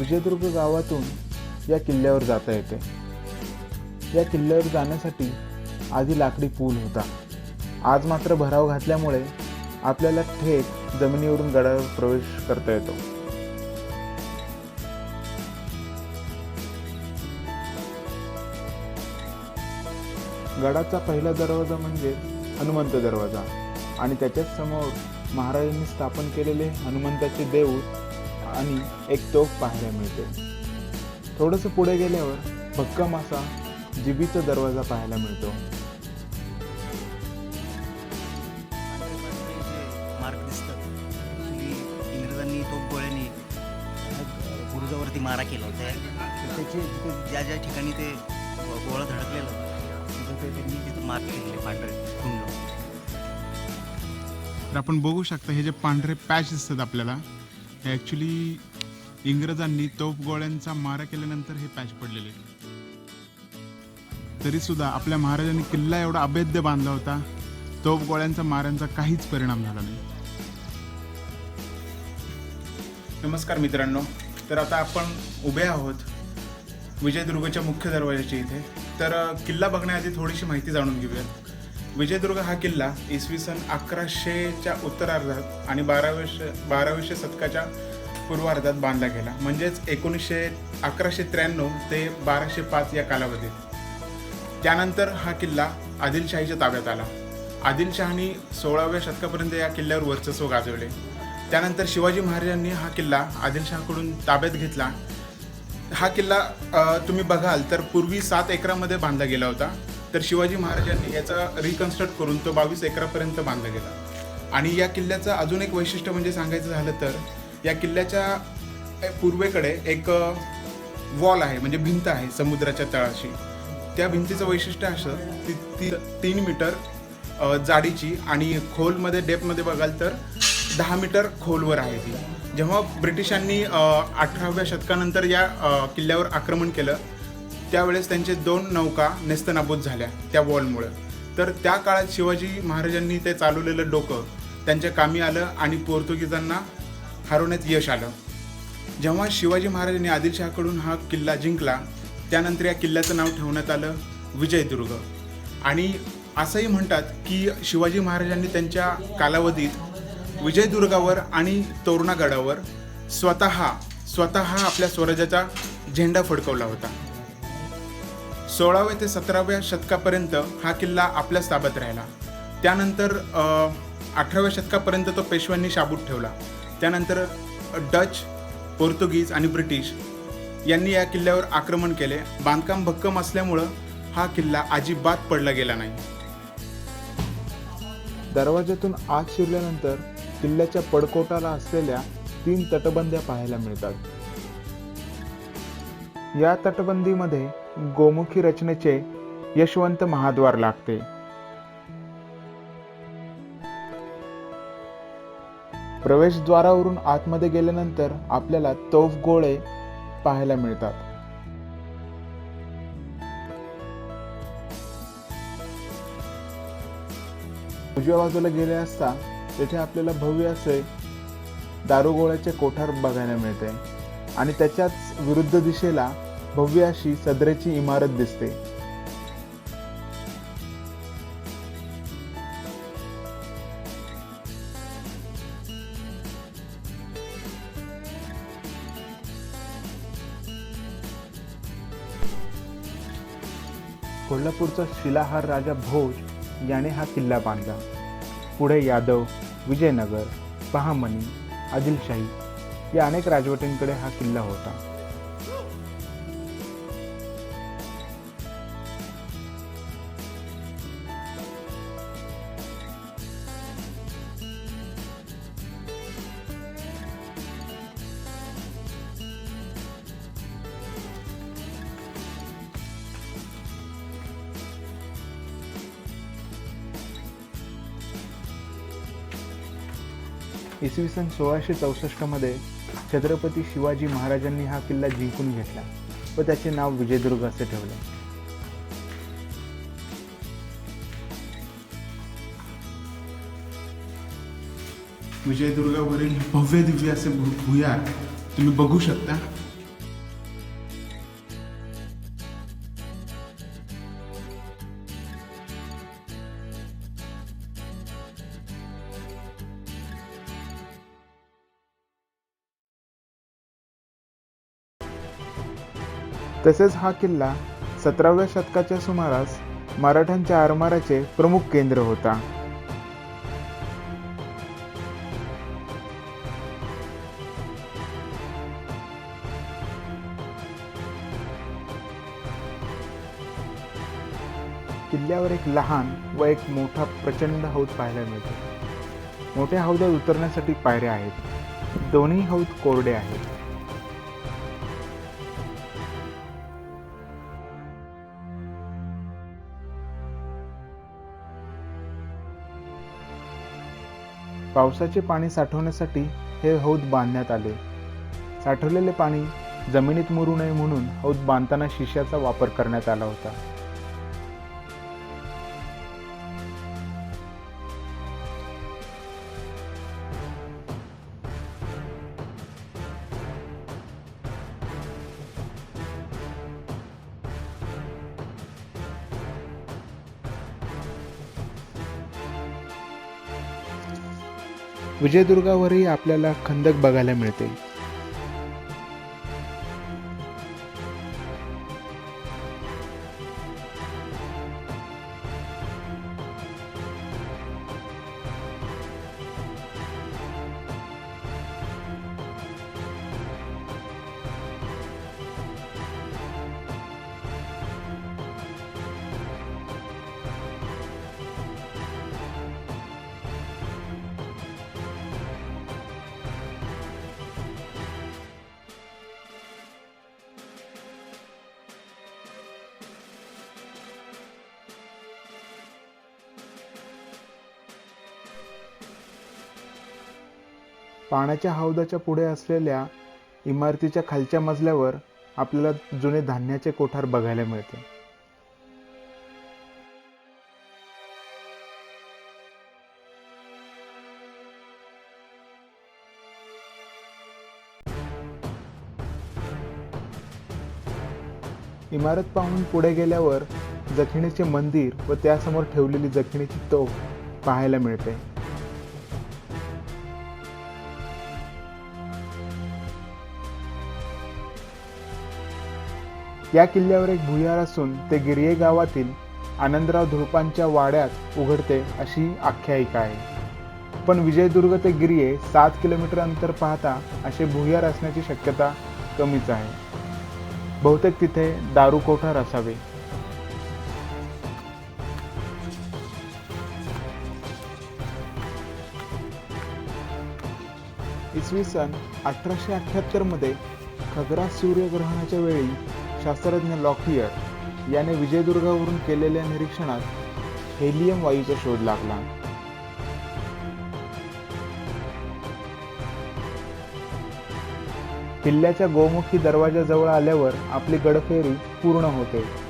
विजयदुर्ग गावातून या किल्ल्यावर जाता येते. या किल्ल्यावर जाण्यासाठी आधी लाकडी पूल होता. आज मात्र भराव घातल्यामुळे आपल्याला थेट जमिनीवरून गडावर प्रवेश करता येतो. गडाचा पहिला दरवाजा म्हणजे हनुमंत दरवाजा आणि त्याच्याच समोर महाराजांनी स्थापन केलेले हनुमंताचे देऊळ आणि एक तोफ पाहायला मिळते. थोडंसं पुढे गेल्यावर भक्कम असा जिबीचा दरवाजा पाहायला मिळतो. पांढरे पांढरे जे मार्क दिसतात इंग्रजांनी तोफगोळ्यांनी बुरुजावरती मारा केला होता. त्याचे तिथे ज्या ज्या ठिकाणी ते गोळा धडकलेलं होतं तिथं ते त्यांनी तिथं मार्क केलेले पांढरे तर आपण बघू शकता हे जे पांढरे पॅच दिसतात आपल्याला हे ॲक्च्युली इंग्रजांनी तोफगोळ्यांचा मारा केल्यानंतर हे पॅच पडलेले. तरीसुद्धा तरी सुद्धा आपल्या महाराजांनी किल्ला एवढा अभेद्य बांधला होता तोफगोळ्यांचा माऱ्यांचा काहीच परिणाम झाला नाही. नमस्कार मित्रांनो तर आता आपण उभे आहोत विजयदुर्गच्या मुख्य दरवाजाच्या इथे. तर किल्ला बघण्याआधी थोडीशी माहिती जाणून घेऊयात. विजयदुर्ग हा किल्ला इसवी सन अकराशेच्या उत्तरार्धात आणि बाराव्या बाराव्या शतकाच्या पूर्वार्धात बांधला गेला. म्हणजेच एकोणीसशे अकराशे त्र्याण्णव ते बाराशे पाच या कालावधीत. त्यानंतर हा किल्ला आदिलशाहीच्या ताब्यात आला. आदिलशहानी सोळाव्या शतकापर्यंत या किल्ल्यावर वर्चस्व गाजवले. त्यानंतर शिवाजी महाराजांनी हा किल्ला आदिलशहाकडून ताब्यात घेतला. हा किल्ला तुम्ही बघाल तर पूर्वी सात एकरामध्ये बांधला गेला होता. तर शिवाजी महाराजांनी याचा रिकन्स्ट्रक्ट करून तो बावीस एकरापर्यंत बांधला गेला. आणि या किल्ल्याचं अजून एक वैशिष्ट्य म्हणजे सांगायचं झालं तर या किल्ल्याच्या पूर्वेकडे एक वॉल आहे म्हणजे भिंत आहे समुद्राच्या तळाशी. त्या भिंतीचं वैशिष्ट्य असं ती ती तीन मीटर जाडीची आणि खोलमध्ये डेपमध्ये बघाल तर दहा मीटर खोलवर आहे ती. जेव्हा ब्रिटिशांनी अठराव्या शतकानंतर या किल्ल्यावर आक्रमण केलं त्यावेळेस त्यांचे दोन नौका नेस्तनाबूत झाल्या त्या वॉलमुळं. तर त्या काळात शिवाजी महाराजांनी ते चालवलेलं डोकं त्यांच्या कामी आलं आणि पोर्तुगीजांना हरवण्यात यश आलं. जेव्हा शिवाजी महाराजांनी आदिलशहाकडून हा किल्ला जिंकला त्यानंतर या किल्ल्याचं नाव ठेवण्यात आलं विजयदुर्ग. आणि असंही म्हणतात की शिवाजी महाराजांनी त्यांच्या कालावधीत विजयदुर्गावर आणि तोरणागडावर स्वतः स्वतः आपल्या स्वराज्याचा झेंडा फडकवला होता. सोळाव्या ते सतराव्या शतकापर्यंत हा किल्ला आपल्याच ताब्यात राहिला. त्यानंतर अठराव्या शतकापर्यंत तो पेशव्यांनी शाबूत ठेवला. त्यानंतर डच पोर्तुगीज आणि ब्रिटिश यांनी या किल्ल्यावर आक्रमण केले. बांधकाम भक्कम असल्यामुळं हा किल्ला अजिबात पडला गेला नाही. दरवाज्यातून आत शिरल्यानंतर किल्ल्याच्या पडकोटाला असलेल्या तीन तटबंद्या पाहायला मिळतात. या तटबंदीमध्ये गोमुखी रचनेचे यशवंत महाद्वार लागते. प्रवेशद्वारावरून आतमध्ये गेल्यानंतर आपल्याला तोफ गोळे पाहायला मिळतात. उजव्या बाजूला गेले असता तेथे आपल्याला भव्य असे दारुगोळ्याचे कोठार बघायला मिळते आणि त्याच्याच विरुद्ध दिशेला भव्य अशी सदरेची इमारत दिसते. कोल्हापूरचा शिलाहार राजा भोज याने हा किल्ला बांधला. पुढे यादव विजयनगर बहामनी आदिलशाही या अनेक राजवटींकडे हा किल्ला होता. इसवी सन सोळाशे चौसष्टमध्ये छत्रपती शिवाजी महाराजांनी हा किल्ला जिंकून घेतला व त्याचे नाव विजयदुर्ग असे ठेवले. विजयदुर्गावरील भव्य दिव्य असे भुयार तुम्ही बघू शकता. तसेच हा किल्ला सतराव्या शतकाच्या सुमारास मराठ्यांच्या आरमाराचे प्रमुख केंद्र होता. किल्ल्यावर एक लहान व एक मोठा प्रचंड हौद पाहायला मिळतो. मोठ्या हौद्यात उतरण्यासाठी पायऱ्या आहेत. दोन्ही हौद कोरडे आहेत. पावसाचे पाणी साठवण्यासाठी हे हौद बांधण्यात आले. साठवलेले पाणी जमिनीत मुरू नये म्हणून हौद बांधताना शिश्याचा वापर करण्यात आला होता. विजयदुर्गावरही आपल्याला खंदक बघायला मिळते पाण्याच्या हौदाच्या पुढे असलेल्या इमारतीच्या खालच्या मजल्यावर आपल्याला जुने धान्याचे कोठार बघायला मिळते. इमारत पाहून पुढे गेल्यावर जखिणीचे मंदिर व त्यासमोर ठेवलेली जखिणीची तोफ पाहायला मिळते. या किल्ल्यावर एक भुयार असून ते गिरये गावातील आनंदराव धुळपांच्या वाड्यात उघडते अशी आख्यायिका आहे. पण विजयदुर्ग ते गिरये सात किलोमीटर अंतर पाहता असे भुयार असण्याची शक्यता कमीच आहे. बहुतेक तिथे दारू कोठार असावे. इसवी सन अठराशे अठ्ठ्याहत्तरमध्ये खगरा सूर्यग्रहणाच्या वेळी शास्त्रज्ञ लॉकियर याने विजयदुर्गावरून केलेल्या निरीक्षणात हेलियम वायूचा शोध लागला. किल्ल्याच्या गोमुखी दरवाजाजवळ आल्यावर आपली गडफेरी पूर्ण होते.